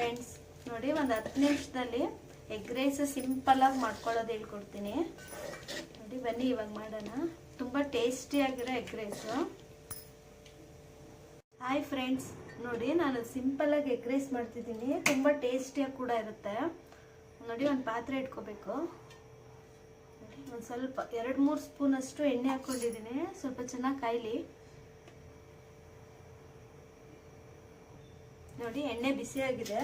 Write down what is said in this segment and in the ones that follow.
Friends ನೋಡಿ ಒಂದು ಹತ್ತು ನಿಮಿಷದಲ್ಲಿ ಎಗ್ ರೈಸ್ ಸಿಂಪಲ್ಲಾಗಿ ಮಾಡ್ಕೊಳ್ಳೋದು ಹೇಳ್ಕೊಡ್ತೀನಿ. ನೋಡಿ, ಬನ್ನಿ ಇವಾಗ ಮಾಡೋಣ. ತುಂಬ ಟೇಸ್ಟಿಯಾಗಿರೋ ಎಗ್ ರೈಸು ಹಾಯ್ ಫ್ರೆಂಡ್ಸ್ ನೋಡಿ ನಾನು ಸಿಂಪಲ್ಲಾಗಿ ಎಗ್ ರೈಸ್ ಮಾಡ್ತಿದ್ದೀನಿ. ತುಂಬ ಟೇಸ್ಟಿಯಾಗಿ ಕೂಡ ಇರುತ್ತೆ. ನೋಡಿ, ಒಂದು ಪಾತ್ರೆ ಇಟ್ಕೋಬೇಕು. ಒಂದು ಸ್ವಲ್ಪ, ಎರಡು ಮೂರು ಸ್ಪೂನಷ್ಟು ಎಣ್ಣೆ ಹಾಕ್ಕೊಂಡಿದ್ದೀನಿ. ಸ್ವಲ್ಪ ಚೆನ್ನಾಗಿ ಕಾಯ್ಲಿ. ನೋಡಿ, ಎಣ್ಣೆ ಬಿಸಿಯಾಗಿದೆ.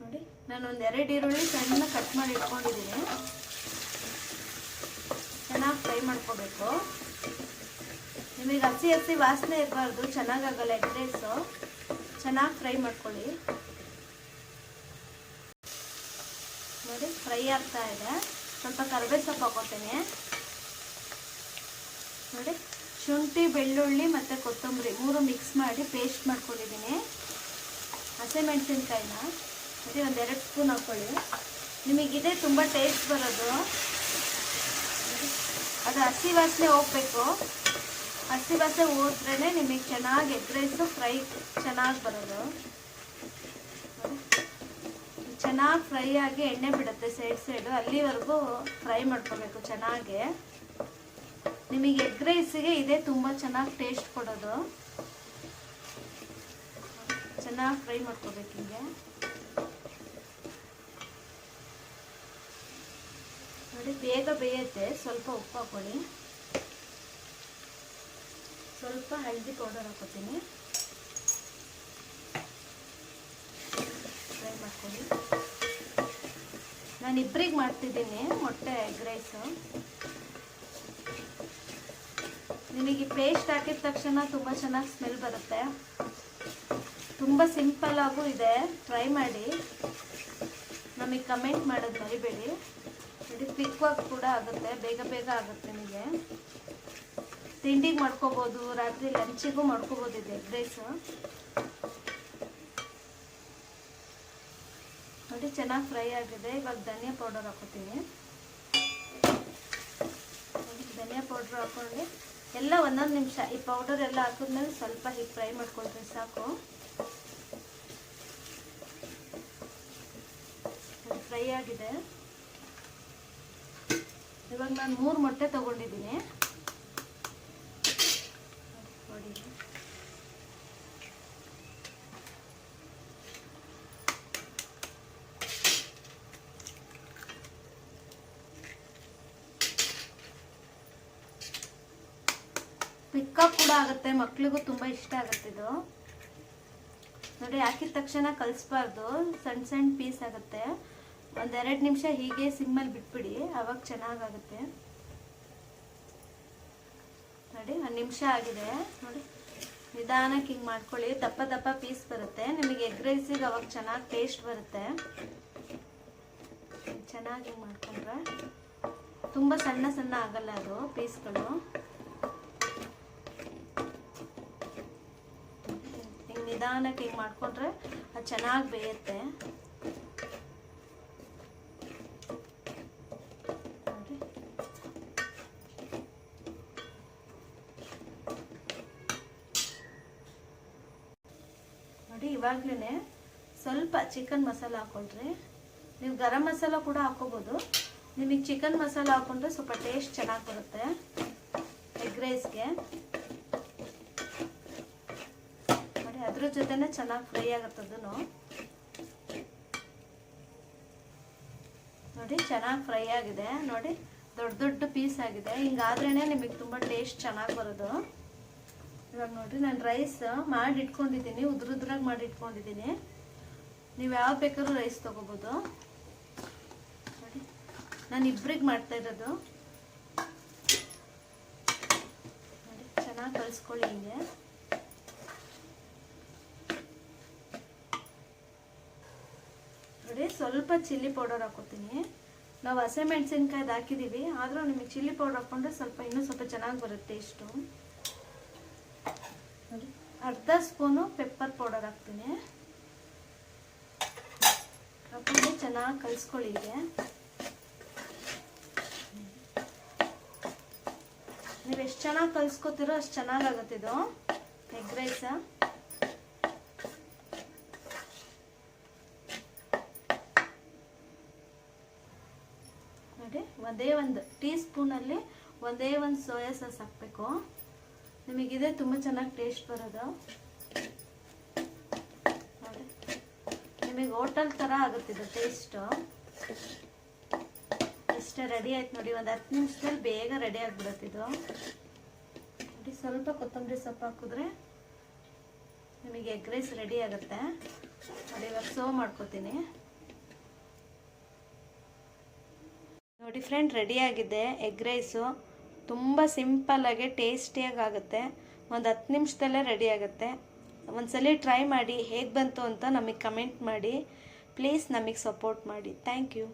ನೋಡಿ ನಾನು ಎರಡು ಈರುಳ್ಳಿ ಸಣ್ಣ ಕಟ್ ಮಾಡಿ ಇಟ್ಕೊಂಡಿದ್ದೀನಿ. ಚೆನ್ನಾಗಿ ಫ್ರೈ ಮಾಡ್ಕೋಬೇಕು. ನಿಮಗೆ ಹಸಿ ಹಸಿ ವಾಸನೆ ಇರಬಾರ್ದು, ಚೆನ್ನಾಗಾಗಲ್ಲ ಎಗ್ ರೈಸು. ಚೆನ್ನಾಗಿ ಫ್ರೈ ಮಾಡ್ಕೊಳ್ಳಿ. ನೋಡಿ, ಫ್ರೈ ಆಗ್ತಾ ಇದೆ. ಸ್ವಲ್ಪ ಕರಿಬೇ ಸೊಪ್ಪು ಹಾಕೋತೀನಿ ನೋಡಿ, ಶುಂಠಿ, ಬೆಳ್ಳುಳ್ಳಿ ಮತ್ತು ಕೊತ್ತಂಬರಿ ಮೂರು ಮಿಕ್ಸ್ ಮಾಡಿ ಪೇಸ್ಟ್ ಮಾಡ್ಕೊಂಡಿದ್ದೀನಿ. ಹಸಿಮೆಣಸಿನ್ಕಾಯಿನ ಒಂದು ಎರಡು ಸ್ಪೂನ್ ಹಾಕ್ಕೊಳ್ಳಿ. ನಿಮಗಿದೆ ತುಂಬ ಟೇಸ್ಟ್ ಬರೋದು. ಅದು ಹಸಿ ವಾಸನೆ ಹೋಗ್ಬೇಕು. ಹಸಿ ವಾಸನೆ ಹೋದ್ರೇ ನಿಮಗೆ ಚೆನ್ನಾಗಿ ಎಗ್ ರೈಸು ಫ್ರೈ ಚೆನ್ನಾಗಿ ಬರೋದು. ಚೆನ್ನಾಗಿ ಫ್ರೈ ಆಗಿ ಎಣ್ಣೆ ಬಿಡುತ್ತೆ ಸೈಡ್ ಸೈಡು. ಅಲ್ಲಿವರೆಗೂ ಫ್ರೈ ಮಾಡ್ಕೋಬೇಕು ಚೆನ್ನಾಗಿ. ನಿಮಗೆ ಎಗ್ ರೈಸಿಗೆ ಇದೇ ತುಂಬ ಚೆನ್ನಾಗಿ ಟೇಸ್ಟ್ ಕೊಡೋದು. ಚೆನ್ನಾಗಿ ಫ್ರೈ ಮಾಡ್ಕೋಬೇಕು ಹಿಂಗೆ. ನೋಡಿ, ಬೇಗ ಬೇಯುತ್ತೆ. ಸ್ವಲ್ಪ ಉಪ್ಪು ಹಾಕೊಳ್ಳಿ ಸ್ವಲ್ಪ ಹಳದಿ ಪೌಡರ್ ಹಾಕೋತೀನಿ ಫ್ರೈ ಮಾಡ್ಕೊಳ್ಳಿ. ನಾನು ಇಬ್ಬರಿಗೆ ಮಾಡ್ತಿದ್ದೀನಿ ಮೊಟ್ಟೆ ಎಗ್ ರೈಸು ನಿಮಗೆ ಪೇಸ್ಟ್ ಹಾಕಿದ ತಕ್ಷಣ ತುಂಬ ಚೆನ್ನಾಗಿ ಸ್ಮೆಲ್ ಬರುತ್ತೆ. ತುಂಬ ಸಿಂಪಲ್ ಆಗೂ ಇದೆ. ಟ್ರೈ ಮಾಡಿ. ನಮಗೆ ಕಮೆಂಟ್ ಮಾಡೋದು ಮರಿಬೇಡಿ. ಇದು ಕ್ವಿಕ್ವಾಗಿ ಕೂಡ ಆಗುತ್ತೆ. ಬೇಗ ಬೇಗ ಆಗುತ್ತೆ ನಿಮಗೆ. ತಿಂಡಿಗೆ ಮಾಡ್ಕೋಬೋದು, ರಾತ್ರಿ ಲಂಚಿಗೂ ಮಾಡ್ಕೋಬೋದು ಇದು ಎಗ್ ರೈಸು. ನೋಡಿ, ಚೆನ್ನಾಗಿ ಫ್ರೈ ಆಗಿದೆ. ಇವಾಗ ಧನಿಯಾ ಪೌಡರ್ ಹಾಕೋತೀನಿ. ಧನಿಯಾ ಪೌಡ್ರ್ ಹಾಕೊಂಡು ಎಲ್ಲ ಒಂದೊಂದು ನಿಮಿಷ ಈ ಪೌಡರ್ ಎಲ್ಲ ಹಾಕಿದ್ಮೇಲೆ ಸ್ವಲ್ಪ ಹೀಗೆ ಫ್ರೈ ಮಾಡ್ಕೊಳ್ತೀನಿ ಸಾಕು. ಫ್ರೈ ಆಗಿದೆ ಇವಾಗ ನಾನು ಮೂರು ಮೊಟ್ಟೆ ತಗೊಂಡಿದ್ದೀನಿ. ನೋಡಿ ಕೂಡ ಆಗುತ್ತೆ, ಮಕ್ಳಿಗೂ ತುಂಬ ಇಷ್ಟ ಆಗುತ್ತೆ ಇದು. ನೋಡಿ, ಹಾಕಿದ ತಕ್ಷಣ ಕಲಿಸ್ಬಾರ್ದು, ಸಣ್ಣ ಸಣ್ಣ ಪೀಸ್ ಆಗುತ್ತೆ. ಒಂದೆರಡು ನಿಮಿಷ ಹೀಗೆ ಸಿಮ್ಮಲ್ಲಿ ಬಿಟ್ಬಿಡಿ, ಅವಾಗ ಚೆನ್ನಾಗಾಗುತ್ತೆ. ನೋಡಿ, ಒಂದು ನಿಮಿಷ ಆಗಿದೆ. ನೋಡಿ ನಿಧಾನಕ್ಕೆ ಹಿಂಗೆ ಮಾಡ್ಕೊಳ್ಳಿ. ದಪ್ಪ ದಪ್ಪ ಪೀಸ್ ಬರುತ್ತೆ. ನಿಮಗೆ ಎಗ್ ರೈಸಿಗೆ ಅವಾಗ ಚೆನ್ನಾಗಿ ಟೇಸ್ಟ್ ಬರುತ್ತೆ. ಚೆನ್ನಾಗಿ ಮಾಡ್ಕೊಂಡ್ರೆ. ತುಂಬ ಸಣ್ಣ ಸಣ್ಣ ಆಗಲ್ಲ ಅದು, ಪೀಸ್ಗಳು. ಹಿಂಗೆ ನಿಧಾನಕ್ಕೆ ಹಿಂಗೆ ಮಾಡ್ಕೊಂಡ್ರೆ ಅದು ಚೆನ್ನಾಗಿ ಬೇಯುತ್ತೆ. ಇವಾಗ್ಲೇ ಸ್ವಲ್ಪ ಚಿಕನ್ ಮಸಾಲ ಹಾಕೊಳ್ರಿ ನೀವು ಗರಂ ಮಸಾಲ ಕೂಡ ಹಾಕೋಬೋದು. ನಿಮಗೆ ಚಿಕನ್ ಮಸಾಲ ಹಾಕೊಂಡ್ರೆ ಸ್ವಲ್ಪ ಟೇಸ್ಟ್ ಚೆನ್ನಾಗಿ ಬರುತ್ತೆ ಎಗ್ ರೈಸ್ಗೆ ನೋಡಿ, ಅದ್ರ ಜೊತೆನೆ ಚೆನ್ನಾಗಿ ಫ್ರೈ ಆಗುತ್ತೆ ಅದನ್ನು ನೋಡಿ, ಚೆನ್ನಾಗಿ ಫ್ರೈ ಆಗಿದೆ. ನೋಡಿ, ದೊಡ್ಡ ದೊಡ್ಡ ಪೀಸ್ ಆಗಿದೆ. ಹಿಂಗಾದ್ರೇ ನಿಮಗೆ ತುಂಬ ಟೇಸ್ಟ್ ಚೆನ್ನಾಗಿ ಬರೋದು. ಇವಾಗ ನೋಡ್ರಿ, ನಾನು ರೈಸ್ ಮಾಡಿ ಇಟ್ಕೊಂಡಿದ್ದೀನಿ ಉದ್ರ ಉದ್ರಾಗಿ ಮಾಡಿ ಇಟ್ಕೊಂಡಿದ್ದೀನಿ ನೀವು ಯಾವ ಬೇಕಾದ್ರೂ ರೈಸ್ ತೊಗೋಬೋದು. ನೋಡಿ, ನಾನು ಇಬ್ರಿಗೆ ಮಾಡ್ತಾ ಇರೋದು. ನೋಡಿ, ಚೆನ್ನಾಗಿ ಕಲಿಸ್ಕೊಳ್ಳಿ ಹಿಂಗೆ. ನೋಡಿ, ಸ್ವಲ್ಪ ಚಿಲ್ಲಿ ಪೌಡರ್ ಹಾಕೋತೀನಿ. ನಾವು ಹಸಿಮೆಣಸಿನ್ಕಾಯ್ದು ಹಾಕಿದ್ದೀವಿ ಆದರೂ ನಿಮಗೆ ಚಿಲ್ಲಿ ಪೌಡರ್ ಹಾಕ್ಕೊಂಡ್ರೆ ಸ್ವಲ್ಪ ಇನ್ನೂ ಸ್ವಲ್ಪ ಚೆನ್ನಾಗಿ ಬರುತ್ತೆ ಟೇಸ್ಟು ಅರ್ಧ ಸ್ಪೂನು ಪೆಪ್ಪರ್ ಪೌಡರ್ ಹಾಕ್ತೀನಿ. ಹಾಕೊಂಡು ಚೆನ್ನಾಗಿ ಕಲಿಸ್ಕೊಳ್ಳಿ ನೀವು ಎಷ್ಟು ಚೆನ್ನಾಗಿ ಕಲಿಸ್ಕೊತೀರೋ ಅಷ್ಟು ಚೆನ್ನಾಗಾಗುತ್ತೆ ಇದು. ಎಗ್ ರೈಸ ನೋಡಿ, ಒಂದೇ ಒಂದು ಟೀ ಸ್ಪೂನಲ್ಲಿ ಒಂದೇ ಒಂದು ಸೋಯಾ ಸಾಸ್ ಹಾಕಬೇಕು. ನಿಮಗಿದೆ, ತುಂಬ ಚೆನ್ನಾಗಿ ಟೇಸ್ಟ್ ಬರೋದು. ನಿಮಗೆ ಹೋಟೆಲ್ ಥರ ಆಗುತ್ತಿದೆ ಟೇಸ್ಟು ಇಷ್ಟೇ ರೆಡಿ ಆಯ್ತು ನೋಡಿ, ಒಂದು ಹತ್ತು ನಿಮಿಷದಲ್ಲಿ ಬೇಗ ರೆಡಿ ಆಗಿಬಿಡುತ್ತಿದ್ದು ನೋಡಿ, ಸ್ವಲ್ಪ ಕೊತ್ತಂಬರಿ ಸೊಪ್ಪು ಹಾಕಿದ್ರೆ ನಿಮಗೆ ಎಗ್ ರೈಸ್ ರೆಡಿ ಆಗುತ್ತೆ. ನೋಡಿ ಇವಾಗ ಸರ್ವ್ ಮಾಡ್ಕೋತೀನಿ. ನೋಡಿ ಫ್ರೆಂಡ್ ರೆಡಿ ಆಗಿದೆ ಎಗ್ ರೈಸು ತುಂಬ ಸಿಂಪಲ್ಲಾಗಿ ಟೇಸ್ಟಿಯಾಗಿ ಆಗುತ್ತೆ ಒಂದು ಹತ್ತು ನಿಮಿಷದಲ್ಲೇ ರೆಡಿ ಆಗುತ್ತೆ. ಒಂದ್ಸಲಿ ಟ್ರೈ ಮಾಡಿ, ಹೇಗೆ ಬಂತು ಅಂತ ನಮಗೆ ಕಮೆಂಟ್ ಮಾಡಿ. ಪ್ಲೀಸ್ ನಮಗೆ ಸಪೋರ್ಟ್ ಮಾಡಿ. Thank you